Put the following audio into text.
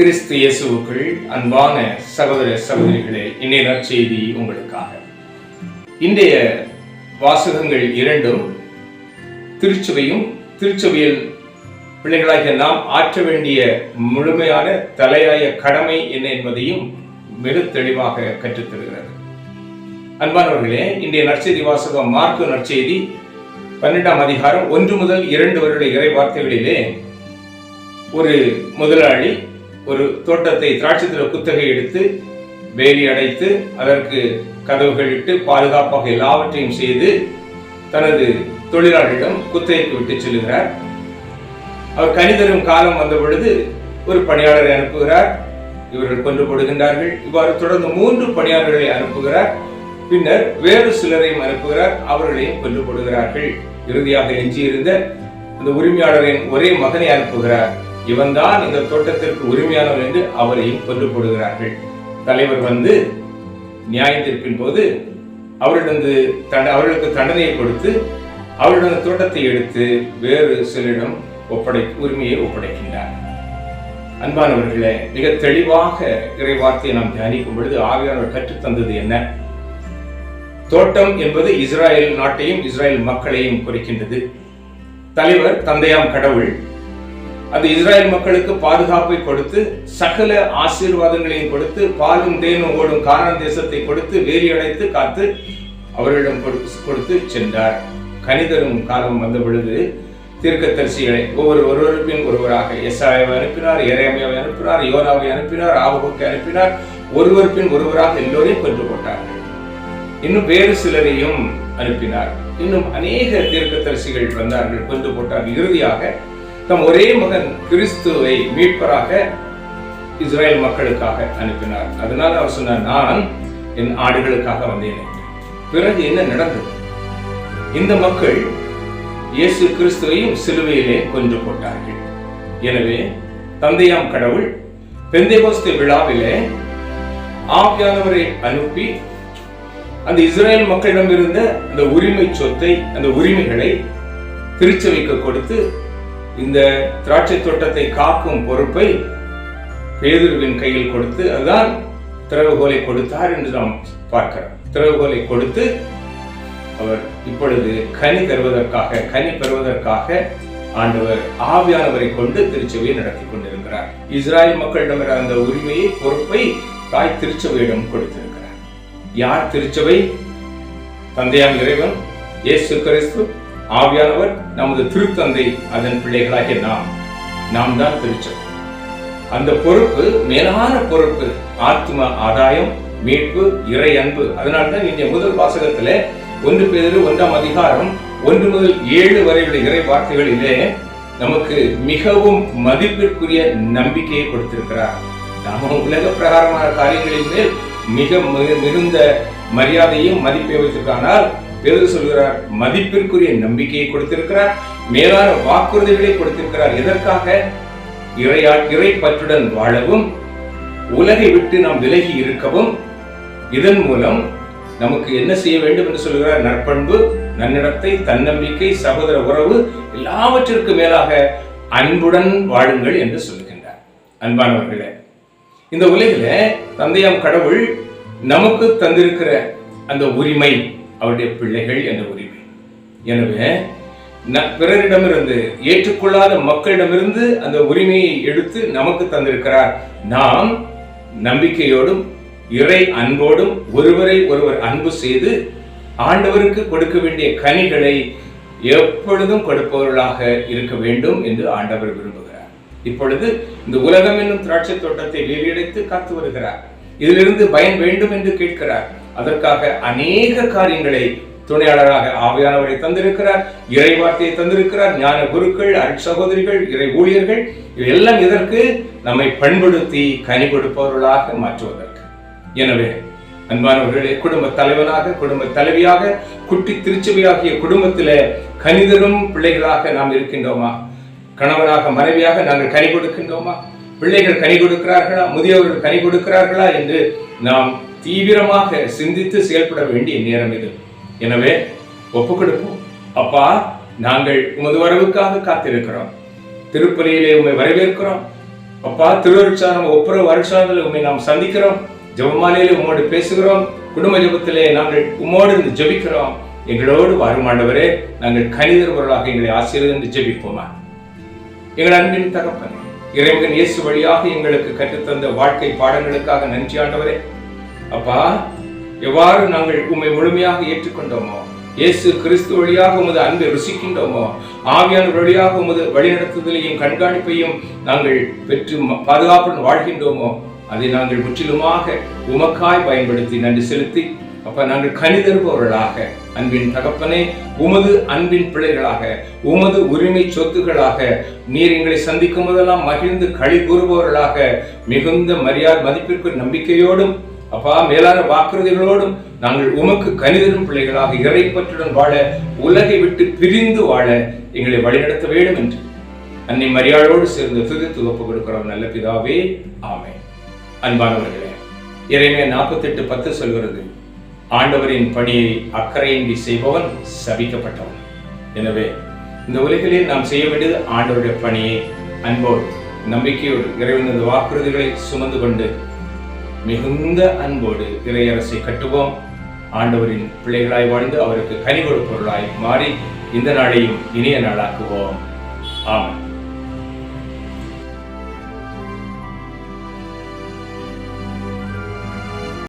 கிறிஸ்து இயேசுவுக்குள் அன்பான சகோதர சகோதரிகளே இன்றைய நற்செய்தி உங்களுக்காக. இன்றைய வாசகங்கள் இரண்டும் திருச்சுவையும் திருச்சபையில் பிள்ளைகளாகிய நாம் ஆற்ற வேண்டிய முழுமையான தலையாய கடமை என்ன என்பதையும் மிக தெளிவாக கற்றுத்தருகிறது. அன்பானவர்களே இன்றைய நற்செய்தி வாசகம் மார்க்கு நற்செய்தி பன்னெண்டாம் அதிகாரம் ஒன்று முதல் இரண்டு வருட இறை வார்த்தைகளிலே ஒரு முதலாளி ஒரு தோட்டத்தை திராட்சத்தில் குத்தகை எடுத்து வேலி அடைத்து அதற்கு கதவுகள் இட்டு பாதுகாப்பாக எல்லாவற்றையும் செய்து தனது தொழிலாளரிடம் குத்தகைக்கு விட்டு செல்கிறார் அவர் கணிதரும் காலம் வந்த பொழுது ஒரு பணியாளரை அனுப்புகிறார். இவர்கள் கொண்டு போடுகின்றார்கள். இவ்வாறு தொடர்ந்து மூன்று பணியாளர்களை அனுப்புகிறார். பின்னர் வேறு சிலரையும் அனுப்புகிறார். அவர்களையும் கொண்டு போடுகிறார்கள். இறுதியாக எஞ்சியிருந்த அந்த உரிமையாளரின் ஒரே மகனை அனுப்புகிறார். இவன்தான் இந்த தோட்டத்திற்கு உரிமையானவர் என்று அவரையும் கொண்டு போடுகிறார்கள் தலைவர் வந்து நியாய தீர்ப்பின் போது அவரிடம் அவர்களுக்கு தண்டனையை கொடுத்து அவரிடம் தோட்டத்தை எடுத்து வேறு சிலரிடம் ஒப்படை உரிமையை ஒப்படைக்கின்றார். அன்பானவர்களே மிக தெளிவாக இறை வார்த்தையை நாம் தியானிக்கும் பொழுது ஆவியானவர் கற்றுத்தந்தது என்ன? தோட்டம் என்பது இஸ்ராயல் நாட்டையும் இஸ்ராயல் மக்களையும் குறிக்கின்றது. தலைவர் தந்தையாம் கடவுள் அது இஸ்ரேல் மக்களுக்கு பாதுகாப்பை கொடுத்து சகல ஆசீர்வாதங்களையும் கொடுத்து பாலும் தேனும் ஓடும் காரண தேசத்தை கொடுத்து வேலி அடைத்து காத்து அவர்களிடம் கொடுத்து சென்றார். கணிதரும் காலம் வந்த பொழுது தீர்க்கதரிசிகளை ஒவ்வொரு ஒருவருப்பின் ஒருவராக எஸ்ஆவை அனுப்பினார் ஏரேமியாவை அனுப்பினார் யோனாவை அனுப்பினார் ஆபகுக்கை அனுப்பினார். ஒருவர் பின் ஒருவராக எல்லோரையும் கொன்று போட்டார்கள் இன்னும் வேறு சிலரையும் அனுப்பினார். இன்னும் அநேக தீர்க்கதரிசிகள் வந்தார்கள் கொண்டு போட்டார்கள். இறுதியாக தம் ஒரே மகன் கிறிஸ்துவை மீட்பராக இஸ்ரேல் மக்களுக்காக அனுப்பினார். அதனால் அவர் சொன்னார் நான் என் ஆடுகளுக்காக வந்தேன். பிறகு என்ன நடந்தது? இந்த மக்கள் இயேசு கிறிஸ்துவையும் சிலுவையிலே கொன்று போட்டார்கள். எனவே தந்தையாம் கடவுள் பெந்தைகோஸ்து விழாவிலே ஆவியானவரை அனுப்பி அந்த இஸ்ரேல் மக்களிடம் இருந்த அந்த உரிமை சொத்தை அந்த உரிமைகளை திருச்சபைக்கு கொடுத்து இந்த திராட்சை தோட்டத்தை காக்கும் பொறுப்பை பேதுருவின் கையில் கொடுத்து அதுதான் திறவுகோலை கொடுத்தார் என்று நாம் பார்க்கிறோம். திறவுகோலை கொடுத்து அவர் இப்பொழுது கனி தருவதற்காக கனி பெறுவதற்காக ஆண்டவர் ஆவியானவரை கொண்டு திருச்சபையை நடத்தி கொண்டிருக்கிறார். இஸ்ராயல் மக்களிடம் அந்த உரிமையை பொறுப்பை தாய் திருச்சபையிடம் கொடுத்திருக்கிறார். யார் திருச்சபை? தந்தையாம் இறைவன் இயேசு கிறிஸ்து ஆவியானவர் நமது திருத்தந்தை அதன் பிள்ளைகளாகிய நாம் நாம் தான் திருச்சபை. அந்த பொறுப்பு மேலான பொறுப்பு ஆத்ம ஆதாயம் மீட்பு இறை அன்பு அதனால்தான் இங்கே முதல் வாசகத்தில் ஒன்று பேர் ஒன்றாம் அதிகாரம் ஒன்று முதல் ஏழு வரையுள்ள இறை வார்த்தைகளிலே நமக்கு மிகவும் மதிப்பிற்குரிய நம்பிக்கையை கொடுத்திருக்கிறார். நாம உலக பிரகாரமான காரியங்களின் மேல் மிக மிகுந்த மரியாதையும் மதிப்பை வைத்திருக்கானால் பேரு சொல்கிறார் மதிப்பிற்குரிய நம்பிக்கையை கொடுத்திருக்கிறார் மேலான வாக்குறுதிகளை கொடுத்திருக்கிறார். எதற்காக? இறையா இறை பற்றுடன் வாழவும் உலகை விட்டு நாம் விலகி இருக்கவும் இதன் மூலம் நமக்கு என்ன செய்ய வேண்டும் என்று சொல்கிறார். நற்பண்பு நன்னடத்தை தன்னம்பிக்கை சகோதர உறவு எல்லாவற்றிற்கு மேலாக அன்புடன் வாழுங்கள் என்று சொல்லுகின்றார் அன்பானவர்களே இந்த உலகில தந்தையாம் கடவுள் நமக்கு தந்திருக்கிற அந்த உரிமை அவருடைய பிள்ளைகள் என்ற உரிமை. எனவே பிறரிடமிருந்து ஏற்றுக்கொள்ளாத மக்களிடமிருந்து அந்த உரிமையை எடுத்து நமக்கு தந்திருக்கிறார். நாம் நம்பிக்கையோடும் இறை அன்போடும் ஒருவரை ஒருவர் அன்பு செய்து ஆண்டவருக்கு கொடுக்க வேண்டிய கனிகளை எப்பொழுதும் கொடுப்பவர்களாக இருக்க வேண்டும் என்று ஆண்டவர் விரும்புகிறார். இப்பொழுது இந்த உலகம் என்னும் திராட்சை தோட்டத்தை வேலியடைத்து காத்து வருகிறார். இதிலிருந்து பயன் வேண்டும் என்று கேட்கிறார். அதற்காக அநேக காரியங்களை துணையாளராக ஆவியானவரை தந்திருக்கிறார் இறை வார்த்தையை தந்திருக்கிறார் ஞான குருக்கள் அருட்சகோதரிகள் இறை ஊழியர்கள் இவையெல்லாம் இதற்கு நம்மை பண்படுத்தி கனி கொடுப்பவர்களாக மாற்றுவதற்கு. எனவே அன்பானவர்களே குடும்ப தலைவனாக குடும்ப தலைவியாக குட்டி திருச்சபையாகிய குடும்பத்திலே கனிதரும் பிள்ளைகளாக நாம் இருக்கின்றோமா? கணவனாக மனைவியாக நாங்கள் கனி கொடுக்கின்றோமா? பிள்ளைகள் கனி கொடுக்கிறார்களா? முதியவர்கள் கனி கொடுக்கிறார்களா? என்று நாம் தீவிரமாக சிந்தித்து செயல்பட வேண்டிய நேரம் இது. எனவே ஒப்பு கொடுப்போம் அப்பா நாங்கள் உமது வரவுக்காக காத்திருக்கிறோம். திருப்பலியிலே உண்மை வரவேற்கிறோம். அப்பா திருவருட்சாரம் ஒப்புற வருஷாந்தில் உண்மை நாம் சந்திக்கிறோம். ஜெபமாலையிலே உம்மோடு பேசுகிறோம். குடும்ப ஜபத்திலே நாங்கள் உம்மோடு இருந்து ஜெபிக்கிறோம். எங்களோடு வருமாண்டவரே நாங்கள் கணிதர்வர்களாக எங்களை ஆசீர்வதித்து என்று எங்கள் அன்பின் தகப்பன் இறைவன் இயேசு வழியாக எங்களுக்கு கற்றுத்தந்த வாழ்க்கை பாடங்களுக்காக நன்றி ஆண்டவரே. அப்பா எவ்வாறு நாங்கள் உம்மை முழுமையாக ஏற்றுக்கொண்டோமோ இயேசு கிறிஸ்து வழியாக உமது அன்பை ருசிக்கின்றோமோ ஆவியான வழியாக உமது வழிநடத்துதலையும் கண்காணிப்பையும் நாங்கள் பெற்று பாதுகாப்புடன் வாழ்கின்றோமோ அதை நாங்கள் முற்றிலுமாக உமக்காய் பயன்படுத்தி நன்றி செலுத்தி அப்ப நாங்கள் கணிதருபவர்களாக அன்பின் தகப்பனே உமது அன்பின் பிள்ளைகளாக உமது உரிமை சொத்துகளாக நீர் எங்களை சந்திக்கும் போதெல்லாம் மகிழ்ந்து களி கூறுபவர்களாக மிகுந்த மரியாதை மதிப்பிற்கு நம்பிக்கையோடும் அப்பா மேலான வாக்குறுதிகளோடும் நாங்கள் உமக்கு கனிதரும் பிள்ளைகளாக இறைப்பற்றுடன் வாழ உலகை விட்டு பிரிந்து வாழ எங்களை வழிநடத்த வேண்டும் என்று அன்னை மரியாதையோடு சேர்ந்து துதித்து ஒப்பு கொடுக்கிறோம் நல்ல பிதாவே. ஆமென். அன்பானவர்களே இறைமைய நாற்பத்தெட்டு பத்து சொல்கிறது ஆண்டவரின் பணியை அக்கறையின்றி செய்பவன் சபிக்கப்பட்டவன். எனவே இந்த உலகிலே நாம் செய்ய வேண்டியது ஆண்டவருடைய பணியை அன்போடு நம்பிக்கையோடு இறைவனது வாக்குறுதிகளை சுமந்து கொண்டு மிகுந்த அன்போடு இறையரசை கட்டுவோம். ஆண்டவரின் பிள்ளைகளாய் வாழ்ந்து அவருக்கு கனி கொடுப்பொருளாய் மாறி இந்த நாளையும் இனிய நாளாக்குவோம். ஆமாம்